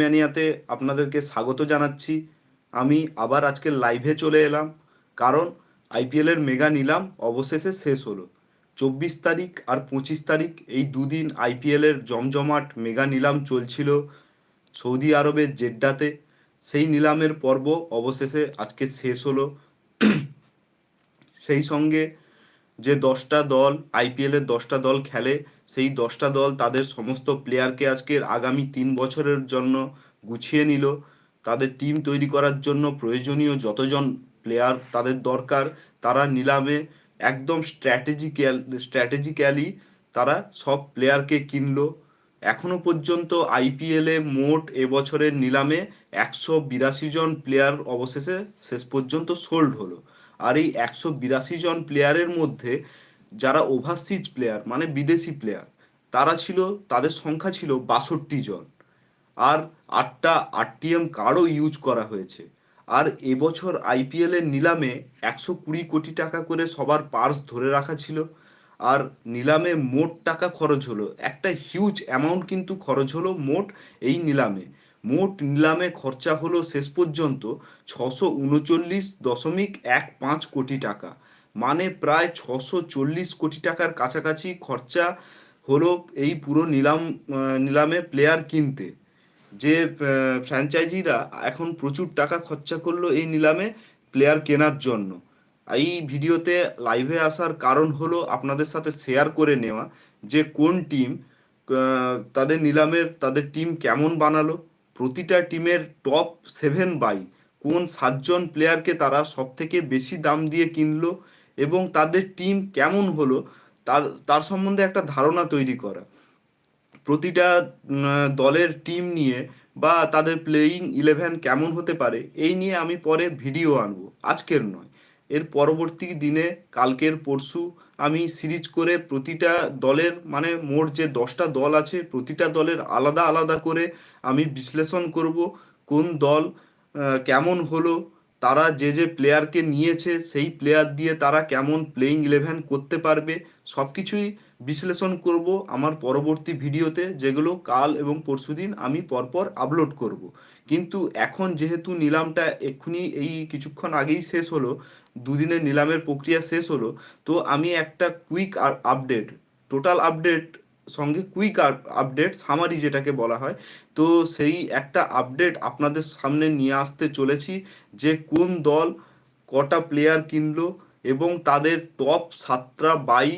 ম্যানিয়াতে আপনাদেরকে স্বাগত জানাচ্ছি। আমি আবার আজকে লাইভে চলে এলাম, কারণ আইপিএলের মেগা নিলাম অবশেষে শেষ হলো। চব্বিশ তারিখ আর পঁচিশ তারিখ এই দুদিন আইপিএলের জমজমাট মেগা নিলাম চলছিল সৌদি আরবের জেড্ডাতে। সেই নিলামের পর্ব অবশেষে আজকে শেষ হলো। সেই সঙ্গে যে দশটা দল আইপিএলের দশটা দল খেলে, সেই দশটা দল তাদের সমস্ত প্লেয়ারকে আজকের আগামী তিন বছরের জন্য গুছিয়ে নিল। তাদের টিম তৈরি করার জন্য প্রয়োজনীয় যতজন প্লেয়ার তাদের দরকার, তারা নিলামে একদম স্ট্র্যাটেজিক্যাল স্ট্র্যাটেজিক্যালি তারা সব প্লেয়ারকে কিনলো। এখনও পর্যন্ত আইপিএলে মোট এবছরের নিলামে একশো বিরাশি জন প্লেয়ার অবশেষে শেষ পর্যন্ত সোল্ড হলো। আর এই একশো বিরাশি জন প্লেয়ারের মধ্যে যারা ওভারসিজ প্লেয়ার মানে বিদেশি প্লেয়ার তারা ছিল, তাদের সংখ্যা ছিল বাষট্টি জন। আর আটটা আরটিএম কার্ডও ইউজ করা হয়েছে। আর এবছর আইপিএলের নিলামে একশো কুড়ি কোটি টাকা করে সবার পার্স ধরে রাখা ছিল। আর নিলামে মোট টাকা খরচ হলো, একটা হিউজ অ্যামাউন্ট কিন্তু খরচ হলো মোট এই নিলামে। মোট নিলামে খরচা হলো শেষ পর্যন্ত ছশো উনচল্লিশ দশমিক এক পাঁচ কোটি টাকা। মানে প্রায় ছশো চল্লিশ কোটি টাকার কাছাকাছি খরচা হলো এই পুরো নিলাম নিলামে প্লেয়ার কিনতে। যে ফ্র্যাঞ্চাইজিরা এখন প্রচুর টাকা খরচা করল এই নিলামে প্লেয়ার কেনার জন্য। এই ভিডিওতে লাইভে আসার কারণ হলো আপনাদের সাথে শেয়ার করে নেওয়া যে কোন টিম তাদের নিলামের, তাদের টিম কেমন বানালো প্রতিটা টিমের টপ সেভেন বাই কোন সাতজন প্লেয়ারকে তারা সব থেকে বেশি দাম দিয়ে কিনলো এবং তাদের টিম কেমন হলো, তার তার সম্বন্ধে একটা ধারণা তৈরি করা। প্রতিটা দলের টিম নিয়ে বা তাদের প্লেয়িং ইলেভেন কেমন হতে পারে, এই নিয়ে আমি পরে ভিডিও আনব। আজকের নয়, এর পরবর্তী দিনে, কালকের পরশু আমি সিরিজ করে প্রতিটা দলের মানে মোট যে দশটা দল আছে, প্রতিটা দলের আলাদা আলাদা করে আমি বিশ্লেষণ করব কোন দল কেমন হলো, তারা যে যে প্লেয়ারকে নিয়েছে, সেই প্লেয়ার দিয়ে তারা কেমন প্লেইং ইলেভেন করতে পারবে সব কিছুই বিশ্লেষণ করব আমার পরবর্তী ভিডিওতে যেগুলো কাল এবং পরশুদিন আমি পরপর আপলোড করব। কিন্তু এখন যেহেতু নিলামটা এক্ষুনি এই কিছুক্ষণ আগেই শেষ হলো, দুদিনের নিলামের প্রক্রিয়া শেষ হলো, তো আমি একটা কুইক আপডেট টোটাল আপডেট সঙ্গে কুইক আপডেট সামারি যেটাকে বলা হয়, তো সেই একটা আপডেট আপনাদের সামনে নিয়ে আসতে চলেছি যে কোন দল কটা প্লেয়ার কিনলো এবং তাদের টপ সাতটা বাই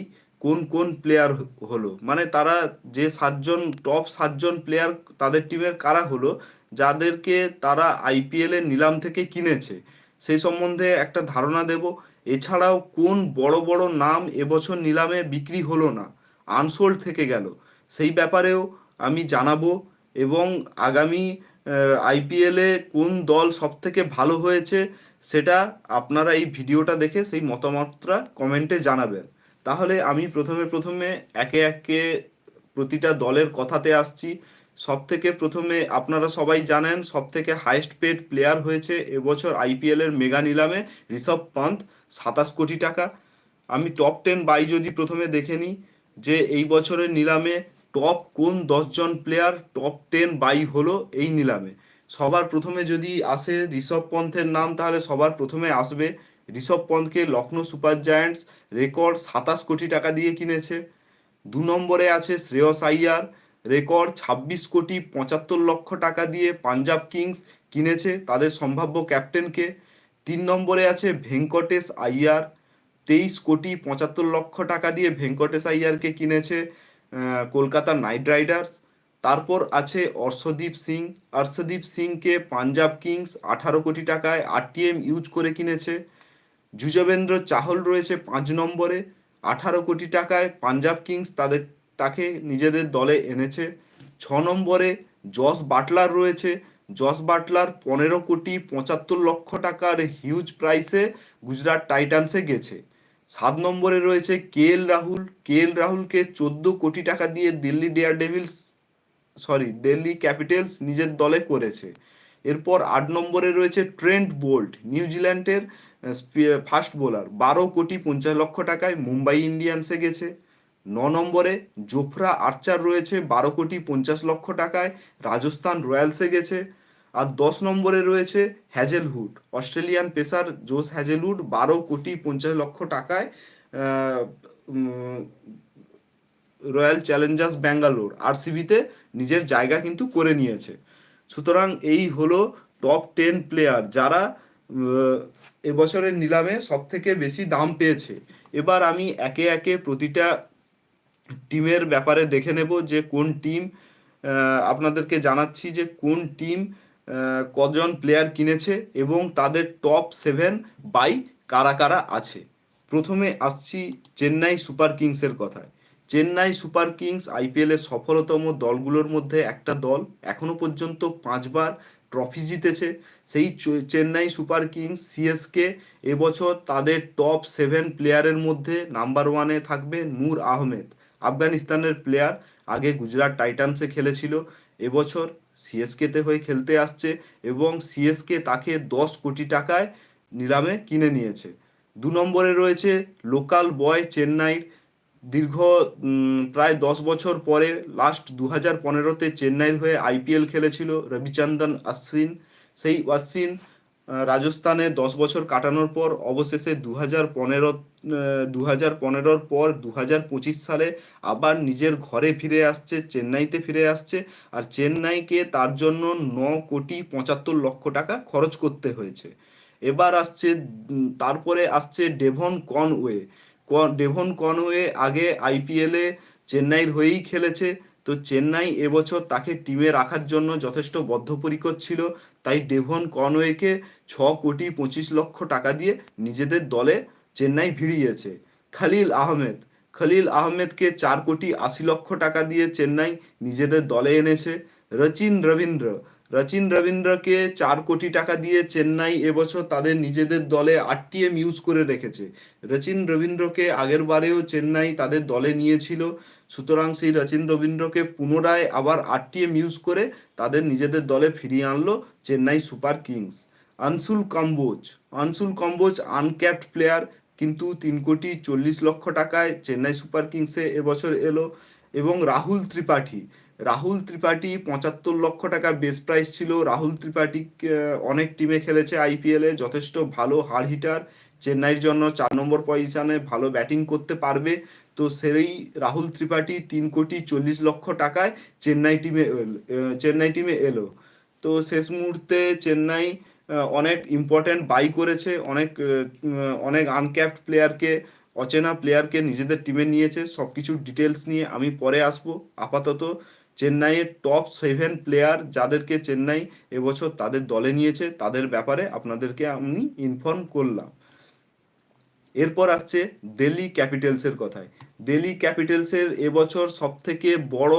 কোন কোন প্লেয়ার হলো। মানে তারা যে সাতজন টপ সাতজন প্লেয়ার তাদের টিমের কারা হলো যাদেরকে তারা আইপিএল এর নিলাম থেকে কিনেছে, সেই সম্বন্ধে একটা ধারণা দেব। এছাড়াও কোন বড় বড় নাম এবছর নিলামে বিক্রি হলো না, আনসোল্ড থেকে গেল, সেই ব্যাপারেও আমি জানাব এবং আগামী আইপিএলে কোন দল সব থেকে ভালো হয়েছে সেটা আপনারা এই ভিডিওটা দেখে সেই মতামতটা কমেন্টে জানাবেন। তাহলে আমি প্রথমে প্রথমে একে একে প্রতিটা দলের কথাতে আসছি। সব থেকে প্রথমে আপনারা সবাই জানেন সব থেকে হাইস্ট পেড প্লেয়ার হয়েছে এবছর আইপিএল এর মেগা নিলামে ঋষভ পান্ত সাতাশ কোটি টাকা। আমি টপ টেন বাই যদি প্রথমে দেখে নিই যে এই বছরের নিলামে টপ কোন দশজন প্লেয়ার টপ টেন বাই হলো এই নিলামে। সবার প্রথমে যদি আসে ঋষভ পন্থের নাম তাহলে সবার প্রথমে আসবে ঋষভ পন্থকে লখনৌ সুপার জায়ান্টস রেকর্ড সাতাশ কোটি টাকা দিয়ে কিনেছে। দু নম্বরে আছে শ্রেয়স আইয়ার রেকর্ড ছাব্বিশ কোটি পঁচাত্তর লক্ষ টাকা দিয়ে পাঞ্জাব কিংস কিনেছে তাদের সম্ভাব্য ক্যাপ্টেনকে। তিন নম্বরে আছে ভেঙ্কটেশ আইয়ার। তেইশ কোটি পঁচাত্তর লক্ষ টাকা দিয়ে ভেঙ্কটেশ আইয়ারকে কিনেছে কলকাতা নাইট রাইডার্স। তারপর আছে অর্শদীপ সিং। অর্শদীপ সিংকে পাঞ্জাব কিংস আঠারো কোটি টাকায় আরটিএম ইউজ করে কিনেছে। যুজবেন্দ্র চাহল রয়েছে পাঁচ নম্বরে। আঠারো কোটি টাকায় পাঞ্জাব কিংস তাদের তাকে নিজেদের দলে এনেছে। ছ নম্বরে জস বাটলার রয়েছে। জস বাটলার পনেরো কোটি পঁচাত্তর লক্ষ টাকার হিউজ প্রাইসে গুজরাট টাইটান্সে গেছে। সাত নম্বরে রয়েছে কে এল রাহুল। কে এল রাহুলকে চোদ্দ কোটি টাকা দিয়ে Delhi Daredevils sorry Delhi Capitals নিজের দলে করেছে। এরপর আট নম্বরে রয়েছে ট্রেন্ট বোল্ট নিউজিল্যান্ডের ফাস্ট বোলার বারো কোটি পঞ্চাশ লক্ষ টাকায় মুম্বাই ইন্ডিয়ান্সে গেছে। ন নম্বরে জোফরা আর্চার রয়েছে বারো কোটি পঞ্চাশ লক্ষ টাকায়, রাজস্থান রয়্যালসে গেছে। আর দশ নম্বরে রয়েছে হ্যাজেলহুড, অস্ট্রেলিয়ান পেসার জোস হ্যাজেলহুড বারো কোটি পঞ্চাশ লক্ষ টাকায় রয়্যাল চ্যালেঞ্জার্স ব্যাঙ্গালোর, আরসিবিতে নিজের জায়গা কিন্তু করে নিয়েছে। সুতরাং এই হলো টপ টেন প্লেয়ার যারা এবছরের নিলামে সব থেকে বেশি দাম পেয়েছে। এবার আমি একে একে প্রতিটা টিমের ব্যাপারে দেখে নেব যে কোন টিম আপনাদেরকে জানাচ্ছি যে কোন টিম কজন প্লেয়ার কিনেছে এবং তাদের টপ সেভেন বাই কারা কারা আছে। প্রথমে আসছি চেন্নাই সুপার কিংসের কথায়। চেন্নাই সুপার কিংস আইপিএলের সফলতম দলগুলোর মধ্যে একটা দল এখনও পর্যন্ত পাঁচবার ট্রফি জিতেছে। সেই চেন্নাই সুপার কিংস সিএসকে এবছর তাদের টপ সেভেন প্লেয়ারের মধ্যে নাম্বার ওয়ানে থাকবে নূর আহমেদ। আফগানিস্তানের প্লেয়ার আগে গুজরাট টাইটান্সে খেলেছিল, এবছর সিএসকেতে হয়ে খেলতে আসছে এবং সিএসকে তাকে দশ কোটি টাকায় নিলামে কিনে নিয়েছে। দু নম্বরে রয়েছে লোকাল বয় চেন্নাইর, দীর্ঘ প্রায় দশ বছর পরে লাস্ট দু হাজার পনেরোতে চেন্নাইয়ের হয়ে আইপিএল খেলেছিল রবিচন্দন অশ্বিন সেই অশ্বিন রাজস্থানে দশ বছর কাটানোর পর, অবশেষে দু হাজার পনেরো দু হাজার পনেরোর পর দু হাজার পঁচিশ সালে আবার নিজের ঘরে ফিরে আসছে, চেন্নাইতে ফিরে আসছে। আর চেন্নাইকে তার জন্য ন কোটি পঁচাত্তর লক্ষ টাকা খরচ করতে হয়েছে। এবার আসছে তারপরে আসছে ডেভন কনওয়ে। ডেভন কনওয়ে আগে আইপিএলে চেন্নাইয়ের হয়েই খেলেছে। তো চেন্নাই এবছর তাকে টিমে রাখার জন্য যথেষ্ট বদ্ধপরিকর ছিল। তাই ডেভন কনওয়েকে ছ কোটি পঁচিশ লক্ষ টাকা দিয়ে নিজেদের দলে চেন্নাই ভিড়িয়েছে। খালিল আহমেদ, খলিল আহমেদকে চার কোটি আশি লক্ষ টাকা দিয়ে চেন্নাই নিজেদের দলে এনেছে। রচিন রবীন্দ্র, রচিন রবীন্দ্রকে চার কোটি টাকা দিয়ে চেন্নাই এবছর তাদের নিজেদের দলে আরটিএম ইউজ করে রেখেছে। রচিন রবীন্দ্রকে আগের বারেও চেন্নাই তাদের দলে নিয়েছিল। সুতরাং সেই রচিন রবীন্দ্রকে পুনরায় আবার আরটিএম ইউজ করে তাদের নিজেদের দলে ফিরিয়ে আনলো চেন্নাই সুপার কিংস। আনসুল কম্বোজ। আনসুল কম্বোজ আনক্যাপড প্লেয়ার, কিন্তু তিন কোটি চল্লিশ লক্ষ টাকায় চেন্নাই সুপার কিংসে এবছর এলো এবং রাহুল ত্রিপাঠী। রাহুল ত্রিপাঠী পঁচাত্তর লক্ষ টাকা বেস প্রাইস ছিল। রাহুল ত্রিপাঠী অনেক টিমে খেলেছে আইপিএলে যথেষ্ট ভালো হার হিটার চেন্নাইয়ের জন্য চার নম্বর পজিশনে ভালো ব্যাটিং করতে পারবে। তো সেই রাহুল ত্রিপাঠী তিন কোটি চল্লিশ লক্ষ টাকায় চেন্নাই টিমে চেন্নাই টিমে এলো। তো শেষ মুহূর্তে চেন্নাই অনেক ইম্পর্ট্যান্ট বাই করেছে, অনেক অনেক আনক্যাপড প্লেয়ারকে অচেনা প্লেয়ারকে নিজেদের টিমে নিয়েছে। সব কিছু ডিটেলস নিয়ে আমি পরে আসব। আপাতত চেন্নাইয়ের টপ সেভেন প্লেয়ার যাদেরকে চেন্নাই এবছর তাদের দলে নিয়েছে, তাদের ব্যাপারে আপনাদেরকে আমি ইনফর্ম করলাম। এরপর আসছে দিল্লি ক্যাপিটালসের কথায়। দিল্লি ক্যাপিটালসের এবছর সব থেকে বড়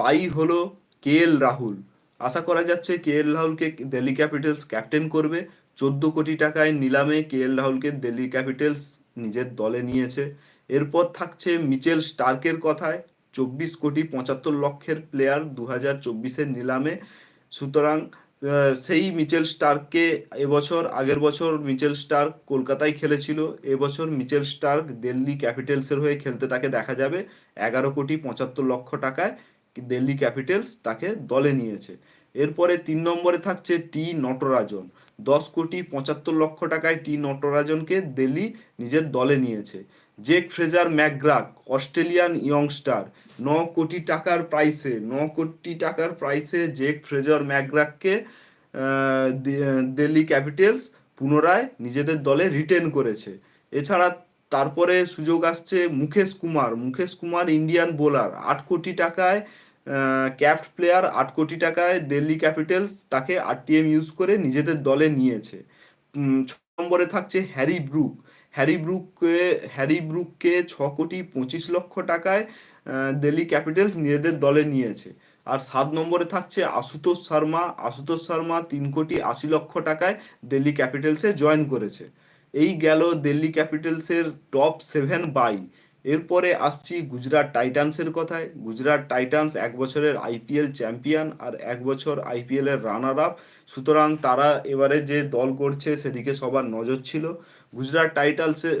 বাই হলো কে এল রাহুল আশা করা যাচ্ছে কে এল রাহুলকে দিল্লি ক্যাপিটালস ক্যাপ্টেন করবে। চোদ্দ কোটি টাকায় নিলামে কে এল রাহুলকে দিল্লি ক্যাপিটালস নিজের দলে নিয়েছে। এরপর থাকছে মিচেল স্টার্কের কথায়। চব্বিশ কোটি পঁচাত্তর লক্ষের প্লেয়ার দু হাজার চব্বিশের নিলামে। সুতরাং সেই মিচেল স্টার্ককে এবছর, আগের বছর মিচেল স্টার্ক কলকাতায় খেলেছিল, এবছর মিচেল স্টার্ক দিল্লি ক্যাপিটালসের হয়ে খেলতে তাকে দেখা যাবে। এগারো কোটি পঁচাত্তর লক্ষ টাকায় দিল্লি ক্যাপিটালস তাকে দলে নিয়েছে। এরপরে তিন নম্বরে থাকছে টি নটরাজন। দশ কোটি পঁচাত্তর লক্ষ টাকায় টি নটরাজনকে দিল্লি নিজের দলে নিয়েছে। জেক ফ্রেজার ম্যাকগ্রাক, অস্ট্রেলিয়ান ইয়ংস্টার, ন কোটি টাকার প্রাইসে, ন কোটি টাকার প্রাইসে জেক ফ্রেজার ম্যাকগ্রাককে দিল্লি ক্যাপিটালস পুনরায় নিজেদের দলে রিটেন করেছে। এছাড়া তারপরে সুযোগ আসছে মুকেশ কুমার। মুকেশ কুমার ইন্ডিয়ান বোলার, আট কোটি টাকায় ক্যাপ্ট প্লেয়ার, আট কোটি টাকায় দিল্লি ক্যাপিটালস তাকে আরটিএম ইউজ করে নিজেদের দলে নিয়েছে। ছ নম্বরে থাকছে হ্যারি ব্রুক। হ্যারি ব্রুককে হ্যারি ব্রুককে ছ কোটি পঁচিশ লক্ষ টাকায় দিল্লি ক্যাপিটালস নিজেদের দলে নিয়েছে। আর সাত নম্বরে থাকছে আশুতোষ শর্মা। আশুতোষ শর্মা তিন কোটি আশি লক্ষ টাকায় দিল্লি ক্যাপিটালসে জয়েন করেছে। এই গেল দিল্লি ক্যাপিটালসের টপ সেভেন বাই। এরপরে আসছি গুজরাট টাইটান্সের কথায়। গুজরাট টাইটান্স এক বছরের আইপিএল চ্যাম্পিয়ন আর এক বছর আইপিএলের রানার আপ। সুতরাং তারা এবারে যে দল করছে সেদিকে সবার নজর ছিল। গুজরাট টাইটালসের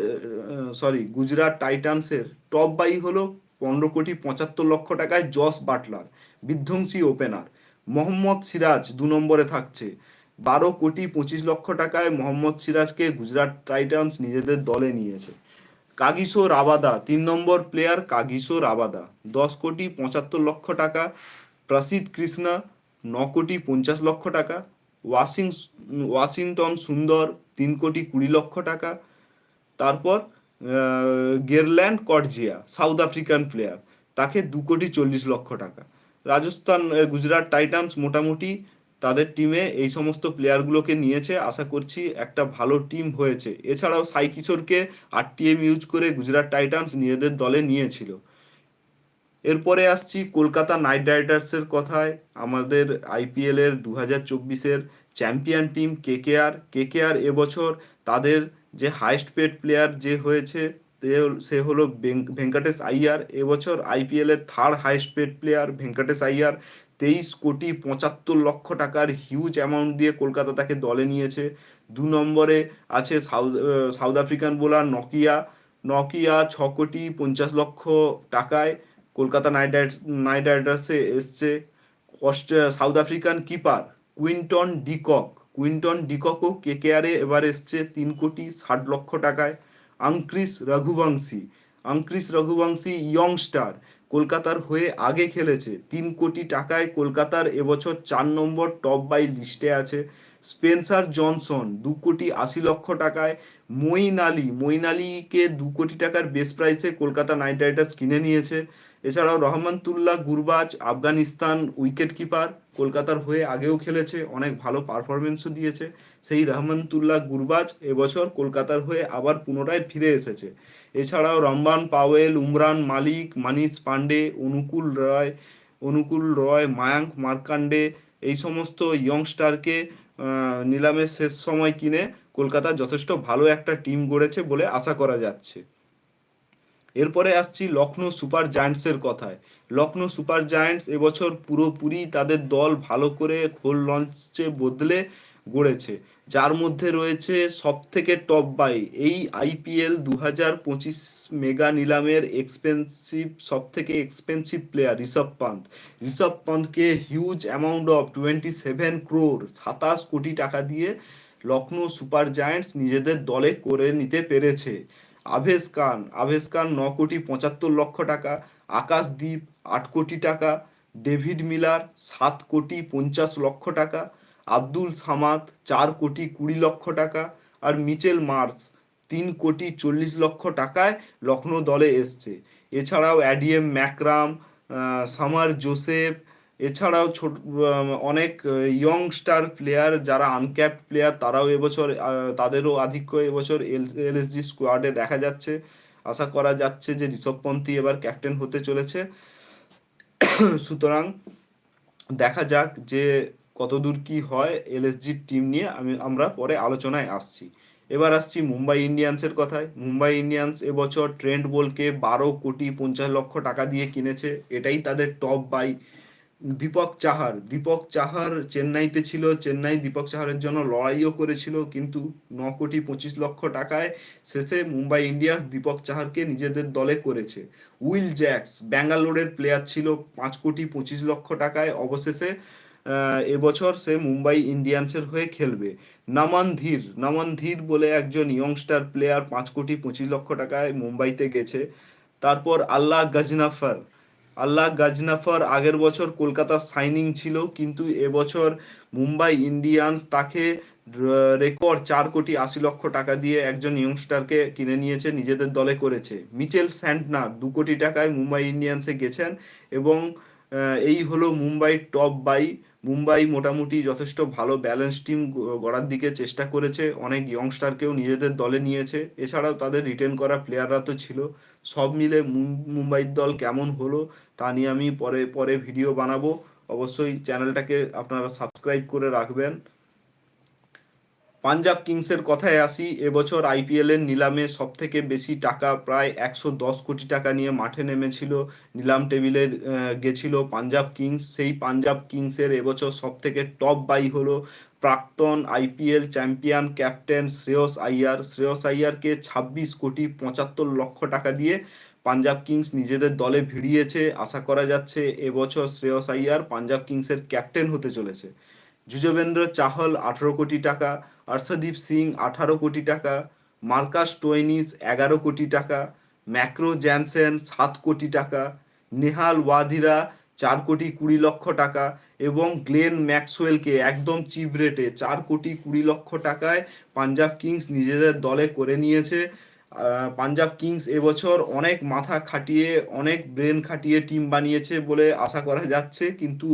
সরি গুজরাট টাইটান্সের টপ বাই হলো পনেরো কোটি পঁচাত্তর লক্ষ টাকায় জস বাটলার, বিধ্বংসী ওপেনার মোহাম্মদ সিরাজ দু নম্বরে থাকছে। বারো কোটি পঁচিশ লক্ষ টাকায় মোহাম্মদ সিরাজকে গুজরাট টাইটান্স নিজেদের দলে নিয়েছে। কাগিসো রাবাদা, তিন নম্বর প্লেয়ার কাগিসো রাবাদা। দশ কোটি পঁচাত্তর লক্ষ টাকা। প্রসিদ্ধ কৃষ্ণা, ন কোটি পঞ্চাশ লক্ষ টাকা। ওয়াশিং, ওয়াশিংটন সুন্দর, তিন কোটি কুড়ি লক্ষ টাকা। তারপর Gerald Coetzee South African player. তাকে দু কোটি চল্লিশ লক্ষ টাকা। রাজস্থান গুজরাট টাইটান্স মোটামুটি তাদের টিমে এই সমস্ত প্লেয়ারগুলোকে নিয়েছে। আশা করছি একটা ভালো টিম হয়েছে। এছাড়াও সাই কিশোরকে আরটিএম ইউজ করে গুজরাট টাইটান্স নিজেদের দলে নিয়েছিল। এরপরে আসছি কলকাতা নাইট রাইডার্সের কথায়। আমাদের আইপিএল এর দু হাজার চব্বিশের চ্যাম্পিয়ন টিম কেকেআর। কেকেআর এবছর তাদের যে হাইস্ট পেড প্লেয়ার যে হয়েছে সে হলো ভেঙ্কটেশ আইয়ার। এবছর আইপিএল এর third highest paid player Venkatesh Iyer. তেইশ কোটি পঁচাত্তর লক্ষ টাকার হিউজ অ্যামাউন্ট দিয়ে কলকাতা তাকে দলে নিয়েছে। দু নম্বরে আছে সাউথ সাউথ আফ্রিকান বোলার নকিয়া। নকিয়া ছ কোটি পঞ্চাশ লক্ষ টাকায়। কলকাতা নাইট রাইডার্স নাইট রাইডার্সে এসছে অস্ট্রে- South African keeper Quinton de Kock. Quinton ডিককও কেকেআরে এবার এসছে তিন কোটি ষাট লক্ষ টাকায়। আংক্রিস রঘুবংশী আংক্রিস রঘুবংশী ইয়ংস্টার কলকাতার হয়ে আগে খেলেছে। তিন কোটি টাকায় কলকাতার এবছর চার নম্বর টপ বাই লিস্টে আছে। স্পেন্সার জনসন, দু কোটি আশি লক্ষ টাকায় মঈন আলী। মঈন আলীকে দু কোটি টাকার বেস প্রাইসে কলকাতা নাইট রাইডার্স কিনে নিয়েছে। এছাড়াও রহমান রহমানতুল্লাহ গুরবাজ, আফগানিস্তান উইকেট কিপার কলকাতার হয়ে আগেও খেলেছে, অনেক ভালো পারফরমেন্সও দিয়েছে। সেই রহমানতুল্লাহ গুরবাজ এবছর কলকাতার হয়ে আবার পুনরায় ফিরে এসেছে। এছাড়াও রম্বান, পাওয়েল, উমরান, মালিক মানিশ পান্ডে, অনুকূল রয় অনুকূল রয়, মায়াঙ্ক মার্কান্ডে, এই সমস্ত ইয়ংস্টারকে নিলামের শেষ সময় কিনে কলকাতা যথেষ্ট ভালো একটা টিম গড়েছে বলে আশা করা যাচ্ছে। এরপরে আসছি লখনৌ সুপার জায়ান্টসের কথায়। লখনৌ সুপার জায়ান্টস এবছর পুরোপুরি তাদের দল ভালো করে খোল লঞ্চে বদলে গড়েছে, যার মধ্যে রয়েছে সব থেকে টপ বাই এই আইপিএল দু হাজার পঁচিশ মেগা নিলামের এক্সপেন্সিভ সব থেকে expensive player Rishabh Pant. Rishabh পান্তকে huge amount of twenty seven crore সাতাশ কোটি টাকা দিয়ে লখনৌ সুপার জায়ান্টস নিজেদের দলে করে নিতে পেরেছে। আভেশ খান আভেশ খান ন কোটি পঁচাত্তর লক্ষ টাকা আকাশদ্বীপ আট কোটি টাকা, ডেভিড মিলার সাত কোটি পঞ্চাশ লক্ষ টাকা আব্দুল সামাদ চার কোটি কুড়ি লক্ষ টাকা আর মিচেল মার্স তিন কোটি চল্লিশ লক্ষ টাকায় লখনৌ দলে এসছে। এছাড়াও অ্যাডিএম ম্যাকরাম সামার জোসেফ, এছাড়াও ছোট অনেক ইয়ংস্টার প্লেয়ার যারা আনক্যাপড প্লেয়ার তারাও এবছর তাদেরও আধিক্য এবছর এল, এলএসজি স্কোয়াডে দেখা যাচ্ছে। আশা করা যাচ্ছে যে ঋষভ পন্থী এবার ক্যাপ্টেন হতে চলেছে। সুতরাং দেখা যাক যে কতদূর কি হয় এলএসজির টিম নিয়ে আমি, আমরা পরে আলোচনায় আসছি। এবার আসছি মুম্বাই ইন্ডিয়ান্সের কথায়। মুম্বাই ইন্ডিয়ান্স এবছর ট্রেন্ড বোলকে বারো কোটি পঞ্চাশ লক্ষ টাকা দিয়ে কিনেছে। এটাই তাদের টপ বাই দীপক চাহার দীপক চাহার চেন্নাইতে ছিল। চেন্নাই দীপক চাহারের জন্য লড়াইও করেছিল, কিন্তু ন কোটি পঁচিশ লক্ষ টাকায় শেষে মুম্বাই ইন্ডিয়ান্স দীপক চাহারকে নিজেদের দলে করেছে। উইল জ্যাক্স, ব্যাঙ্গালোরের প্লেয়ার ছিল, পাঁচ কোটি পঁচিশ লক্ষ টাকায় অবশেষে এবছর সে মুম্বাই ইন্ডিয়ান্সের হয়ে খেলবে। নামান ধীর নামান ধীর বলে একজন ইয়ংস্টার প্লেয়ার পাঁচ কোটি পঁচিশ লক্ষ টাকায় মুম্বাইতে গেছে। তারপর আল্লাহ গাজনাফার। আল্লাহ গাজনাফার আগের বছর কলকাতার সাইনিং ছিল, কিন্তু এবছর মুম্বাই ইন্ডিয়ান্স তাকে রেকর্ড চার কোটি আশি লক্ষ টাকা দিয়ে একজন ইয়ংস্টারকে কিনে নিয়েছে, নিজেদের দলে করেছে। মিচেল স্যান্টনার দু কোটি টাকায় মুম্বাই ইন্ডিয়ান্সে গেছেন এবং এই হলো মুম্বাই টপ বাই মুম্বাই মোটামুটি যথেষ্ট ভালো ব্যালেন্স টিম গড়ার দিকে চেষ্টা করেছে। অনেক ইয়ংস্টারকেও নিজেদের দলে নিয়েছে। এছাড়াও তাদের রিটেন করা প্লেয়াররা তো ছিল। সব মিলে মুম্বাইয়ের দল কেমন হলো তা নিয়ে আমি পরে পরে ভিডিও বানাবো। অবশ্যই চ্যানেলটাকে আপনারা সাবস্ক্রাইব করে রাখবেন। পাঞ্জাব কিংসের কথায় আসি, এবছর আইপিএল এর নিলামে সব থেকে বেশি টাকা প্রায় একশো দশ কোটি টাকা নিয়ে মাঠে নেমেছিল, নিলাম টেবিলে গেছিল পাঞ্জাব কিংস। সেই পাঞ্জাব কিংসের এবছর সব থেকে টপ বাই হলো প্রাক্তন IPL champion captain Shreyas Iyer. Shreyas আইয়ারকে ছাব্বিশ কোটি পঁচাত্তর লক্ষ টাকা দিয়ে পাঞ্জাব কিংস নিজেদের দলে ভিড়িয়েছে। আশা করা যাচ্ছে এবছর শ্রেয়স আইয়ার পাঞ্জাব কিংসের ক্যাপ্টেন হতে চলেছে। যুজবেন্দ্র চাহল আঠারো কোটি টাকা অর্ষদীপ সিং আঠারো কোটি টাকা মার্কাস টোয়েনিস এগারো কোটি টাকা, ম্যাক্রো জ্যানসেন সাত কোটি টাকা, নেহাল ওয়াধিরা চার কোটি কুড়ি লক্ষ টাকা এবং গ্লেন ম্যাক্সওয়েলকে একদম চিপ রেটে চার কোটি কুড়ি লক্ষ টাকায় পাঞ্জাব কিংস নিজেদের দলে করে নিয়েছে। পাঞ্জাব কিংস এবছর অনেক মাথা খাটিয়ে, অনেক ব্রেন খাটিয়ে টিম বানিয়েছে বলে আশা করা যাচ্ছে। কিন্তু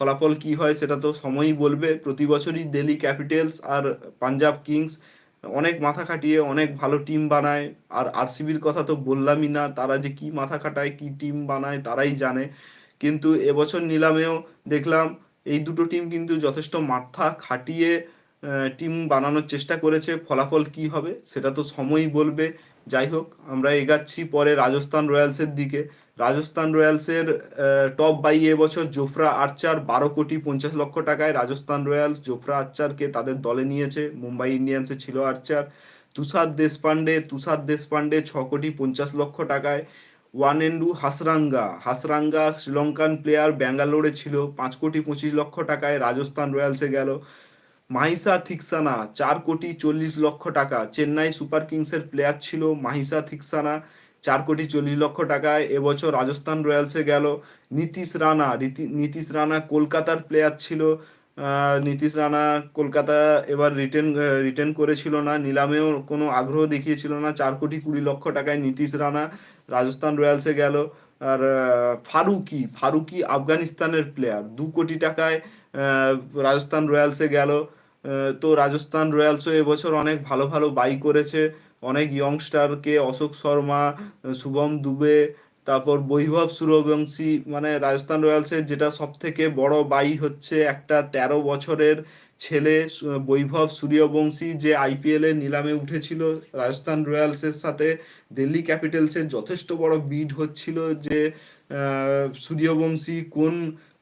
ফলাফল কি হয় সেটা তো সময়ই বলবে। প্রতি বছরই দিল্লি ক্যাপিটালস আর পাঞ্জাব কিংস অনেক মাথা খাটিয়ে অনেক ভালো টিম বানায়। আর আরসিবির কথা তো বললামই না, তারা যে কি মাথা খাটায়, কি টিম বানায় তারাই জানে। কিন্তু এবছর নিলামেও দেখলাম এই দুটো টিম কিন্তু যথেষ্ট মাথা খাটিয়ে টিম বানানোর চেষ্টা করেছে। ফলাফল কি হবে সেটা তো সময়ই বলবে। যাই হোক, আমরা এগাচ্ছি পরে রাজস্থান রয়্যালসের দিকে। রাজস্থান রয়্যালসের টপ বাই এবছর জোফরা আর্চার বারো কোটি পঞ্চাশ লক্ষ টাকায়। রাজস্থান রয়্যালস জোফরা আর্চারকে তাদের দলে নিয়েছে। মুম্বাই ইন্ডিয়ান্সে ছিল আর্চার। তুষার দেশপান্ডে তুষার দেশপান্ডে ছ কোটি পঞ্চাশ লক্ষ টাকায়। ওয়ানেন্ডু হাসরাঙ্গা হাসরাঙ্গা শ্রীলঙ্কান প্লেয়ার ব্যাঙ্গালোরে ছিল, পাঁচ কোটি পঁচিশ লক্ষ টাকায় রাজস্থান রয়্যালসে গেল। মাহিসা থিকসানা, চার কোটি চল্লিশ লক্ষ টাকা। চেন্নাই সুপার কিংসের প্লেয়ার ছিল মাহিসা থিকসানা। চার কোটি চল্লিশ লক্ষ টাকায় এবছর রাজস্থান রয়্যালসে গেল। নীতিশ রানা নীতিশ রানা কলকাতার প্লেয়ার ছিল। নীতিশ রানা কলকাতা এবার রিটেন রিটেন করেছিল না। নিলামেও কোনো আগ্রহ দেখিয়েছিল না। চার কোটি কুড়ি লক্ষ টাকায় নীতিশ রানা রাজস্থান রয়্যালসে গেল। আর ফারুকি ফারুকি আফগানিস্তানের প্লেয়ার দু কোটি টাকায় রাজস্থান রয়্যালসে গেল। তো রাজস্থান রয়্যালসও এবছর অনেক ভালো ভালো বাই করেছে। অনেক ইয়ংস্টারকে অশোক শর্মা, শুভম দুবে, তারপর বৈভব সূর্যবংশী মানে রাজস্থান রয়্যালসের যেটা সব থেকে বড় বাই হচ্ছে একটা তেরো বছরের ছেলে, বৈভব সূর্যবংশী যে আইপিএল এর নিলামে উঠেছিল। রাজস্থান রয়্যালসের সাথে দিল্লি ক্যাপিটালসের যথেষ্ট বড় বিড হচ্ছিল যে সূর্যবংশী কোন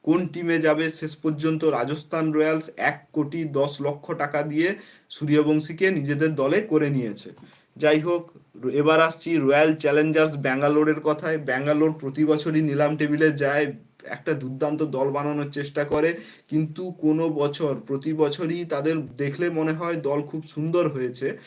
কোন টিমে যাবে। শেষ পর্যন্ত রাজস্থান রয়্যালস এক কোটি দশ লক্ষ টাকা দিয়ে সূর্যবংশীকে নিজেদের দলে করে নিয়েছে। যাই হোক, এবার আসছি রয়্যাল চ্যালেঞ্জার্স ব্যাঙ্গালোরের কথায়। ব্যাঙ্গালোর প্রতি বছরই নিলাম টেবিলে যায়, একটা দুর্দান্ত দল বানানোর চেষ্টা করে। কিন্তু কোনো বছর, প্রতি বছরই তাদের দেখলে মনে হয় দল খুব সুন্দর হয়েছে।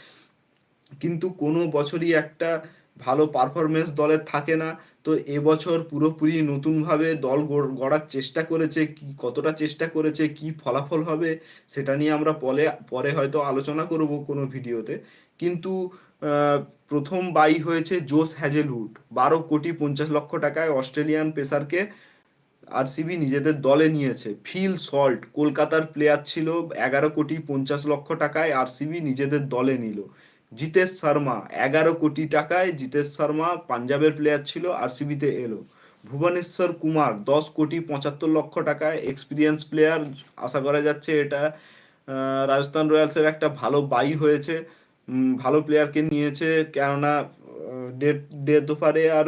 কিন্তু কোনো বছরই একটা ভালো পারফরমেন্স দলের থাকে না। তো এবছর পুরোপুরি নতুনভাবে দল গড়- গড়ার চেষ্টা করেছে, কি কতটা চেষ্টা করেছে, কি ফলাফল হবে, সেটা নিয়ে আমরা পরে পরে হয়তো আলোচনা করব কোনো ভিডিওতে। কিন্তু প্রথম বাই হয়েছে জোস হ্যাজেলউড। বারো কোটি পঞ্চাশ লক্ষ টাকায় অস্ট্রেলিয়ান পেসারকে আরসিবি নিজেদের দলে নিয়েছে। ফিল সল্ট, কলকাতার প্লেয়ার ছিল, এগারো কোটি পঞ্চাশ লক্ষ টাকায় আরসিবি নিজেদের দলে নিল। জিতেশ শর্মা, এগারো কোটি টাকায় জিতেশ শর্মা পাঞ্জাবের প্লেয়ার ছিল আরসিবিতে এলো। ভুবনেশ্বর কুমার, দশ কোটি পঁচাত্তর লক্ষ টাকায় এক্সপিরিয়েন্স প্লেয়ার আশা করা যাচ্ছে এটা রাজস্থান রয়্যালসের একটা ভালো বাই হয়েছে। ভালো প্লেয়ারকে নিয়েছে কেননা ডেট ওভারে আর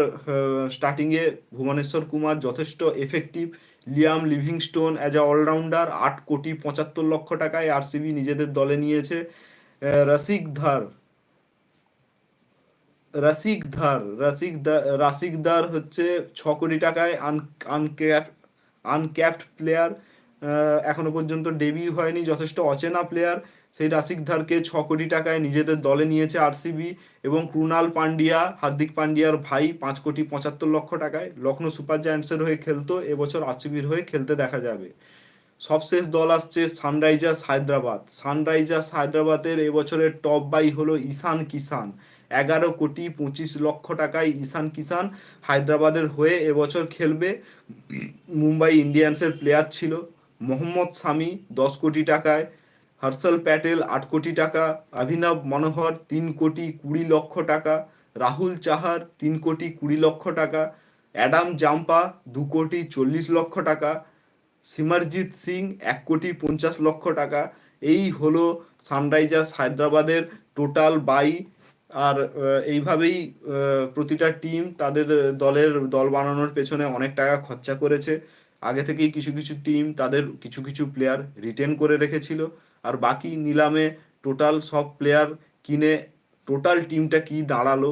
স্টার্টিংয়ে ভুবনেশ্বর কুমার যথেষ্ট effective Liam Livingstone as a allrounder আট কোটি পঁচাত্তর লক্ষ টাকায় আরসিবি নিজেদের দলে নিয়েছে। রসিক ধার রসিক ধার, রসিক রাসিক দার হচ্ছে ছ কোটি টাকায় আন আনক্যাপ আনক্যাপড প্লেয়ার এখনও পর্যন্ত ডেবিউ হয়নি, যথেষ্ট অচেনা প্লেয়ার সেই রাসিক ধারকে ছ কোটি টাকায় নিজেদের দলে নিয়েছে আরসিবি এবং ক্রুনাল পান্ডিয়া হার্দিক পান্ডিয়ার ভাই পাঁচ কোটি পঁচাত্তর লক্ষ টাকায় লখনৌ সুপার জায়ান্টসের হয়ে খেলতো, এবছর আরসিবির হয়ে খেলতে দেখা যাবে। সবশেষ দল আসছে সানরাইজার্স হায়দ্রাবাদ। সানরাইজার্স হায়দ্রাবাদের এবছরের টপ বাই হলো ঈশান কিষান এগারো কোটি পঁচিশ লক্ষ টাকায় ঈশান কিষান হায়দ্রাবাদের হয়ে এবছর খেলবে। মুম্বাই ইন্ডিয়ান্সের প্লেয়ার ছিল মোহাম্মদ শামি, দশ কোটি টাকায় হর্ষল প্যাটেল আট কোটি টাকা অভিনব মনোহর তিন কোটি কুড়ি লক্ষ টাকা রাহুল চাহার তিন কোটি কুড়ি লক্ষ টাকা অ্যাডাম জাম্পা দু কোটি চল্লিশ লক্ষ টাকা সিমারজিৎ সিং এক কোটি পঞ্চাশ লক্ষ টাকা। এই হলো সানরাইজার্স হায়দ্রাবাদের টোটাল বাই আর এইভাবেই প্রতিটা টিম তাদের দলের দল বানানোর পেছনে অনেক টাকা খরচা করেছে। আগে থেকেই কিছু কিছু টিম তাদের কিছু কিছু প্লেয়ার রিটেন করে রেখেছিল। আর বাকি নিলামে টোটাল সব প্লেয়ার কিনে টোটাল টিমটা কি দাঁড়াল,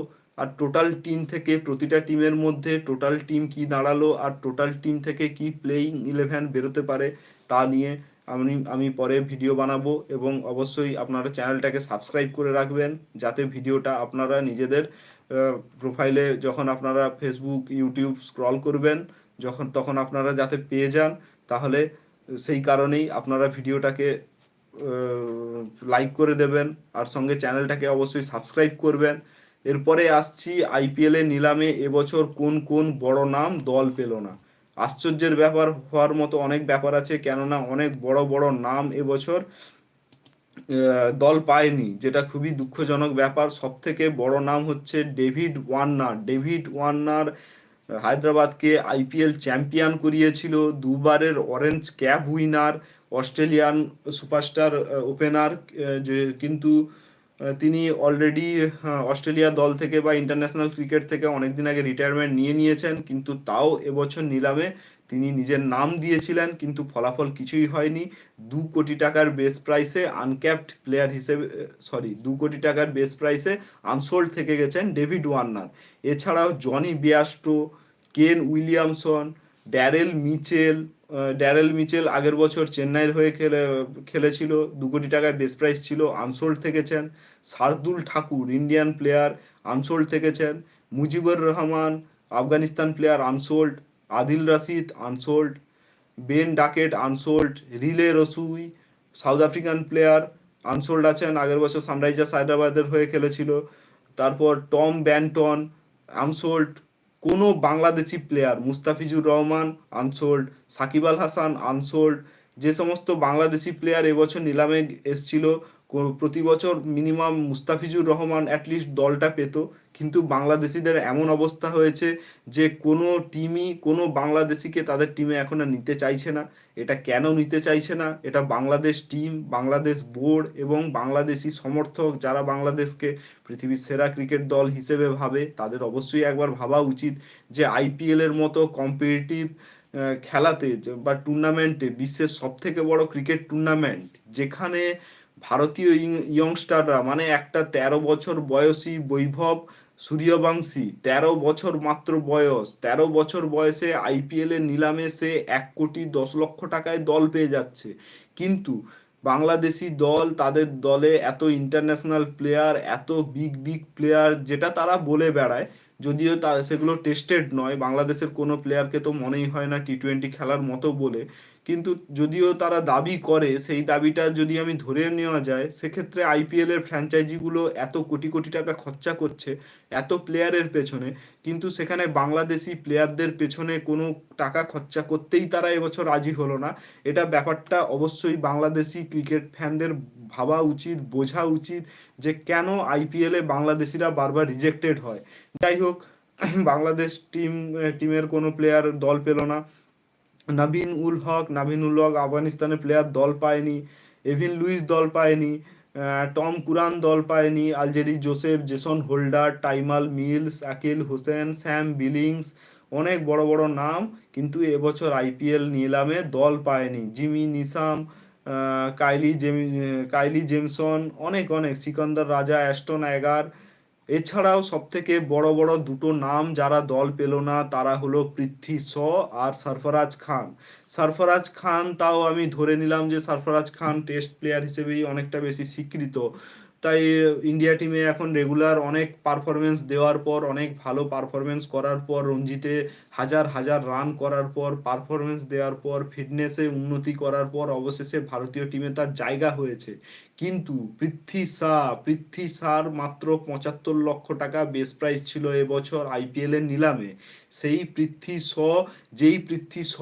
আর টোটাল টিম থেকে প্রতিটা টিমের মধ্যে টোটাল টিম কি দাঁড়াল, আর টোটাল টিম থেকে কি প্লেইং ইলেভেন বেরোতে পারে, তা নিয়ে আমি আমি পরে ভিডিও বানাবো। এবং অবশ্যই আপনারা চ্যানেলটাকে সাবস্ক্রাইব করে রাখবেন, যাতে ভিডিওটা আপনারা নিজেদের প্রোফাইলে যখন আপনারা ফেসবুক ইউটিউব স্ক্রল করবেন যখন তখন আপনারা যাতে পেয়ে যান, তাহলে সেই কারণেই আপনারা ভিডিওটাকে লাইক করে দেবেন, আর সঙ্গে চ্যানেলটাকে অবশ্যই সাবস্ক্রাইব করবেন। এরপরে আসছি আইপিএল এর নিলামে, এবছর কোন কোন বড় নাম দল পেল না। আশ্চর্যের ব্যাপার হওয়ার মতো অনেক ব্যাপার আছে, কেননা অনেক বড় বড় নাম এবছর দল পায়নি, যেটা খুবই দুঃখজনক ব্যাপার। সব থেকে বড় নাম হচ্ছে ডেভিড ওয়ার্নার। ডেভিড ওয়ার্নার হায়দ্রাবাদকে আইপিএল চ্যাম্পিয়ন করিয়েছিল। দুবারের orange cap winner, Australian superstar opener যে কিন্তু তিনি অলরেডি অস্ট্রেলিয়া দল থেকে বা ইন্টারন্যাশনাল ক্রিকেট থেকে অনেকদিন আগে রিটায়ারমেন্ট নিয়ে নিয়েছেন। কিন্তু তাও এবছর নিলামে তিনি নিজের নাম দিয়েছিলেন, কিন্তু ফলাফল কিছুই হয়নি। দু কোটি টাকার বেস প্রাইসে আনক্যাপড প্লেয়ার হিসেবে সরি দু কোটি টাকার বেস প্রাইসে আনসোল্ড থেকে গেছেন ডেভিড ওয়ার্নার। এছাড়াও Jonny Bairstow Kane Williamson, Daryl Mitchell Daryl Mitchell আগের বছর চেন্নাইয়ের হয়ে খেলে, খেলেছিল, দু কোটি টাকায় বেস প্রাইস ছিল, আনসোল্ড থেকেছেন, Shardul Thakur Indian player unsold থেকেছেন, Mujibur Rahman, Afghanistan player unsold, Adil Rashid, unsold, Ben Duckett, unsold, Rilee Rossouw, South African player unsold আছেন, আগের বছর সানরাইজার্স হায়দ্রাবাদের হয়ে খেলেছিল, তারপর টম ব্যান্টন, আনসোল্ড কোনো Bangladeshi player Mustafizur Rahman unsold Shakib Al Hasan unsold যে সমস্ত বাংলাদেশি প্লেয়ার এবছর নিলামে এসছিল প্রতি বছর মিনিমাম মুস্তাফিজুর রহমান অ্যাটলিস্ট দলটা পেত। কিন্তু বাংলাদেশিদের এমন অবস্থা হয়েছে যে কোনো টিমই কোনো বাংলাদেশিকে তাদের টিমে এখন আর নিতে চাইছে না। এটা কেন নিতে চাইছে না? এটা বাংলাদেশ টিম, বাংলাদেশ বোর্ড এবং বাংলাদেশি সমর্থক যারা বাংলাদেশকে পৃথিবীর সেরা ক্রিকেট দল হিসেবে ভাবে, তাদের অবশ্যই একবার ভাবা উচিত যে আইপিএলের মতো কম্পিটিটিভ খেলাতে বা টুর্নামেন্টে বিশ্বের সব থেকে বড় ক্রিকেট টুর্নামেন্ট যেখানে ভারতীয় ইয়ংস্টাররা মানে একটা তেরো বছর বয়সী বৈভব সূর্যবংশী, তেরো বছর মাত্র বয়স। তেরো বছর বয়সে আইপিএল এর নিলামে সে এক কোটি দশ লক্ষ টাকায় দল পেয়ে যাচ্ছে। কিন্তু বাংলাদেশি দল তাদের দলে এত ইন্টারন্যাশনাল প্লেয়ার এত বিগ বিগ প্লেয়ার যেটা তারা বলে বেড়ায়, যদিও তা, সেগুলো টেস্টেড নয়। বাংলাদেশের কোনো প্লেয়ারকে তো মনেই হয় না টি টোয়েন্টি খেলার মতো বলে। কিন্তু যদিও তারা দাবি করে, সেই দাবিটা যদি আমি ধরে নেওয়া যায়, সেক্ষেত্রে আইপিএল এর ফ্র্যাঞ্চাইজিগুলো এত কোটি কোটি টাকা খরচা করছে, এত প্লেয়ারের পেছনে, কিন্তু সেখানে বাংলাদেশি প্লেয়ারদের পেছনে কোনো টাকা খরচা করতেই তারা এবছর রাজি হলো না। এটা ব্যাপারটা অবশ্যই বাংলাদেশি ক্রিকেট ফ্যানদের ভাবা উচিত, বোঝা উচিত যে কেন আইপিএলে বাংলাদেশিরা বারবার রিজেক্টেড হয়। যাই হোক, বাংলাদেশ টিম টিমের কোনো প্লেয়ার দল পেল না। নাভিন উল হক নাবিন উল হক আফগানিস্তানের প্লেয়ার দল পায়নি, এভিন লুইস দল পায়নি টম কুরান দল পায়নি, Alzarri Joseph, Jason Holder, Tymal Mills, Akeal Hosein, Sam Billings, অনেক বড় বড় নাম কিন্তু এবছর আইপিএল নিলামে দল পায়নি। Jimmy Neesham Kyle Jamie Kyle Jamieson, অনেক অনেক, সিকন্দর রাজা, অ্যাস্টন অ্যাগার এছাড়াও সব থেকে বড় বড় দুটো নাম যারা দল পেল না, তারা হলো পৃথ্বী স আর সরফরাজ খান। সরফরাজ খান তাও আমি ধরে নিলাম যে সরফরাজ খান টেস্ট প্লেয়ার হিসেবেই অনেকটা বেশি স্বীকৃত। তাই ইন্ডিয়া টিমে এখন রেগুলার অনেক পারফরমেন্স দেওয়ার পর, অনেক ভালো পারফরমেন্স করার পর, রঞ্জিতে হাজার হাজার রান করার পর পারফরমেন্স দেওয়ার পর ফিটনেসে উন্নতি করার পর, অবশেষে ভারতীয় টিমে তার জায়গা হয়েছে। কিন্তু পৃথ্বী শা পৃথ্বী শার মাত্র পঁচাত্তর লক্ষ টাকা বেস প্রাইস ছিল এবছর আইপিএল এর নিলামে। সেই পৃথ্বী শ যেই পৃথ্বী শ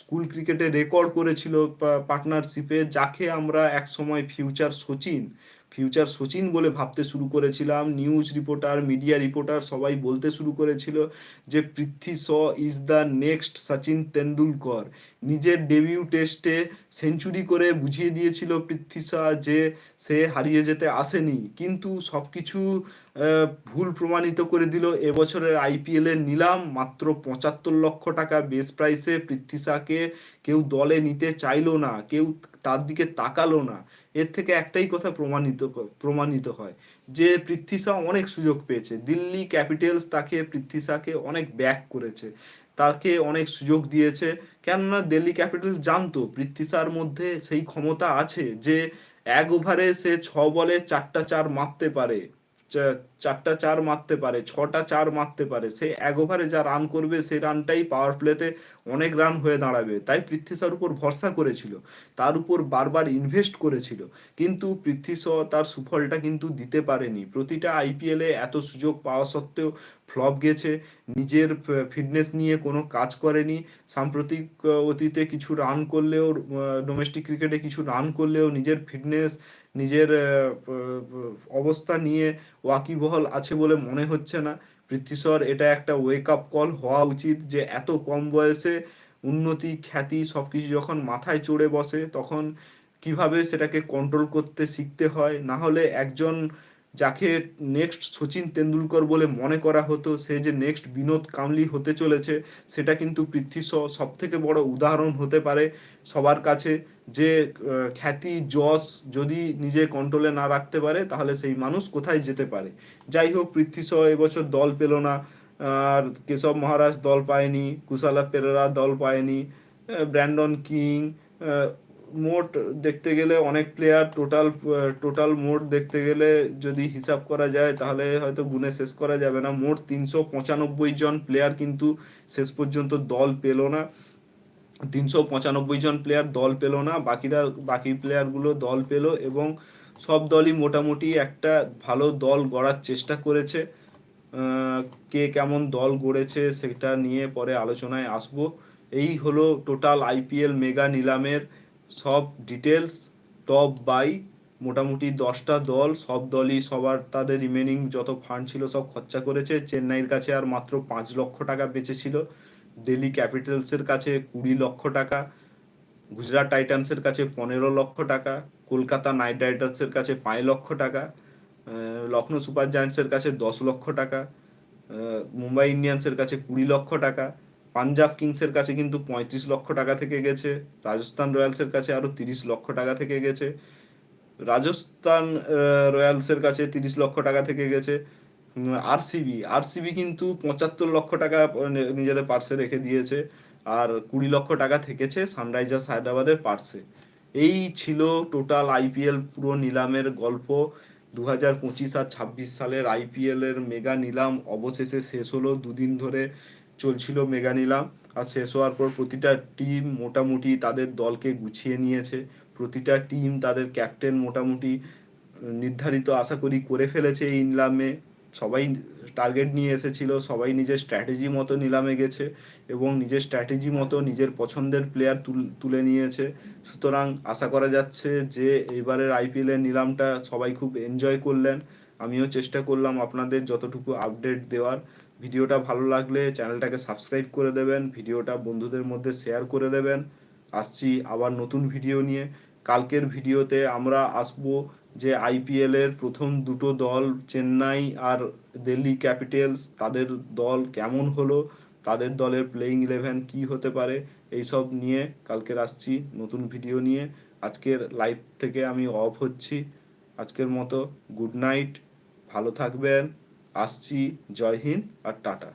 স্কুল ক্রিকেটে রেকর্ড করেছিল পার্টনারশিপে যাকে আমরা এক সময় ফিউচার সচিন ফিউচার সচিন বলে ভাবতে শুরু করেছিলাম নিউজ রিপোর্টার মিডিয়া রিপোর্টার সবাই বলতে শুরু করেছিল যে Prithvi Shaw is the next Sachin Tendulkar নিজের ডেবিউ টেস্টে সেঞ্চুরি করে বুঝিয়ে দিয়েছিল পৃথ্বী শাহ যে সে হারিয়ে যেতে আসেনি। কিন্তু সবকিছু আহ, ভুল প্রমাণিত করে দিল। এবছরের আইপিএল এর নিলাম মাত্র পঁচাত্তর লক্ষ টাকা। বেস প্রাইসে পৃথ্বী শাহকে কেউ দলে নিতে চাইলো না, কেউ তার দিকে তাকালো না। এর থেকে একটাই কথা প্রমাণিত প্রমাণিত হয় যে পৃথ্বী শাহ অনেক সুযোগ পেয়েছে। দিল্লি ক্যাপিটালস তাকে পৃথ্বী শাহকে অনেক ব্যাক করেছে। তাকে অনেক সুযোগ দিয়েছে। কেননা দিল্লি ক্যাপিটালস জানতো পৃথ্বী শাহর মধ্যে সেই ক্ষমতা আছে যে এক ওভারে সে ছ বলে চারটা চার মারতে পারে। চারটা চার মারতে পারে, ছটা চার মারতে পারে। সে এক ওভারে যা রান করবে সেই রানটাই পাওয়ার প্লেতে অনেক রান হয়ে দাঁড়াবে। তাই পৃথ্বী শাহর উপর ভরসা করেছিল। তার উপর বারবার ইনভেস্ট করেছিল। কিন্তু পৃথ্বী শাহ তার সুফলটা কিন্তু দিতে পারেনি। প্রতিটা আইপিএলে এত সুযোগ পাওয়া সত্ত্বেও ফ্লপ গেছে। নিজের ফিটনেস নিয়ে কোনো কাজ করেনি। সাম্প্রতিক, অতীতে কিছু রান করলেও ডোমেস্টিক ক্রিকেটে কিছু রান করলেও নিজের ফিটনেস নিজের অবস্থা নিয়ে ওয়াকিবহল আছে বলে মনে হচ্ছে না। পৃথ্বীশ্বর এটা একটা ওয়েক আপ কল হওয়া উচিত যে এত কম বয়সে উন্নতি, খ্যাতি সব কিছু যখন মাথায় চড়ে বসে, তখন কীভাবে সেটাকে কন্ট্রোল করতে শিখতে হয়? না হলে একজন যাকে নেক্সট সচিন তেন্ডুলকর বলে মনে করা হতো, সে যে নেক্সট বিনোদ কামলি হতে চলেছে, সেটা কিন্তু পৃথ্বী সব থেকে বড় উদাহরণ হতে পারে সবার কাছে। যে খ্যাতি, যশ যদি নিজে কন্ট্রোলে না রাখতে পারে, তাহলে সেই মানুষ কোথায় যেতে পারে? যাই হোক, পৃথ্বী শ এবছর দল পেল না। আর কেশব মহারাজ দল পায়নি, কুশালা পেরেরা দল পায়নি ব্র্যান্ডন কিং মোট দেখতে গেলে অনেক প্লেয়ার টোটাল টোটাল মোট দেখতে গেলে যদি হিসাব করা যায় তাহলে হয়তো গুণে শেষ করা যাবে না। মোট তিনশো পঁচানব্বই জন প্লেয়ার কিন্তু শেষ পর্যন্ত দল পেল না। তিনশো পঁচানব্বই জন প্লেয়ার দল পেল না, বাকিরা, বাকি প্লেয়ারগুলো দল পেল এবং সব দলই মোটামুটি একটা ভালো দল গড়ার চেষ্টা করেছে। কে কেমন দল গড়েছে সেটা নিয়ে পরে আলোচনায় আসব। এই হলো টোটাল আইপিএল মেগা নিলামের সব ডিটেলস টপ বাই মোটামুটি দশটা দল, সব দলই সবার তাদের রিমেনিং যত ফান্ড ছিল সব খরচা করেছে। চেন্নাইয়ের কাছে আর মাত্র পাঁচ লক্ষ টাকা বেঁচেছিল। দিল্লি ক্যাপিটালসের কাছে কুড়ি লক্ষ টাকা গুজরাট টাইটান্সের কাছে পনেরো লক্ষ টাকা, কলকাতা নাইট রাইডার্সের কাছে পাঁচ লক্ষ টাকা লখনৌ সুপার জায়ান্টসের কাছে দশ লক্ষ টাকা মুম্বাই ইন্ডিয়ান্সের কাছে কুড়ি লক্ষ টাকা পাঞ্জাব কিংসের কাছে কিন্তু পঁয়ত্রিশ লক্ষ টাকা থেকে গেছে, রাজস্থান রয়্যালসের কাছে আরও তিরিশ লক্ষ টাকা থেকে গেছে, রাজস্থান রয়্যালসের কাছে তিরিশ লক্ষ টাকা থেকে গেছে আরসিবি আরসিবি কিন্তু পঁচাত্তর লক্ষ টাকা নিজেদের পার্সে রেখে দিয়েছে, আর কুড়ি লক্ষ টাকা থেকেছে সানরাইজার্স হায়দ্রাবাদের পার্সে। এই ছিল টোটাল আইপিএল পুরো নিলামের গল্প। দু হাজার পঁচিশ আর ছাব্বিশ সালের আইপিএল এর মেগা নিলাম অবশেষে শেষ হলো। দুদিন ধরে চলছিল, মেগা নিলাম। আর শেষ হওয়ার পর প্রতিটা টিম মোটামুটি তাদের দলকে গুছিয়ে নিয়েছে। প্রতিটা টিম তাদের ক্যাপ্টেন মোটামুটি নির্ধারিত আশা করি করে ফেলেছে এই নিলামে। সবাই টার্গেট নিয়ে এসেছিল, সবাই নিজের স্ট্র্যাটেজি মতো নিলামে গেছে এবং নিজের স্ট্র্যাটেজি মতো নিজের পছন্দের প্লেয়ার তুলে নিয়েছে। সুতরাং আশা করা যাচ্ছে যে এবারের আইপিএলের নিলামটা সবাই খুব এনজয় করলেন। আমিও চেষ্টা করলাম আপনাদের যতটুকু আপডেট দেওয়ার। ভিডিওটা ভালো লাগলে চ্যানেলটাকে সাবস্ক্রাইব করে দেবেন, ভিডিওটা বন্ধুদের মধ্যে শেয়ার করে দেবেন। আসছি আবার নতুন ভিডিও নিয়ে। কালকের ভিডিওতে আমরা আসব যে আইপিএল এর প্রথম দুটো দল, চেন্নাই আর দিল্লি ক্যাপিটালস, তাদের দল কেমন হলো, তাদের দলের প্লেইং ইলেভেন কি হতে পারে, এইসব নিয়ে কালকের আসছি নতুন ভিডিও নিয়ে। আজকের লাইভ থেকে আমি অফ হচ্ছি। আজকের মতো গুড নাইট ভালো থাকবেন। আসছি জয় হিন্দ আর টাটা।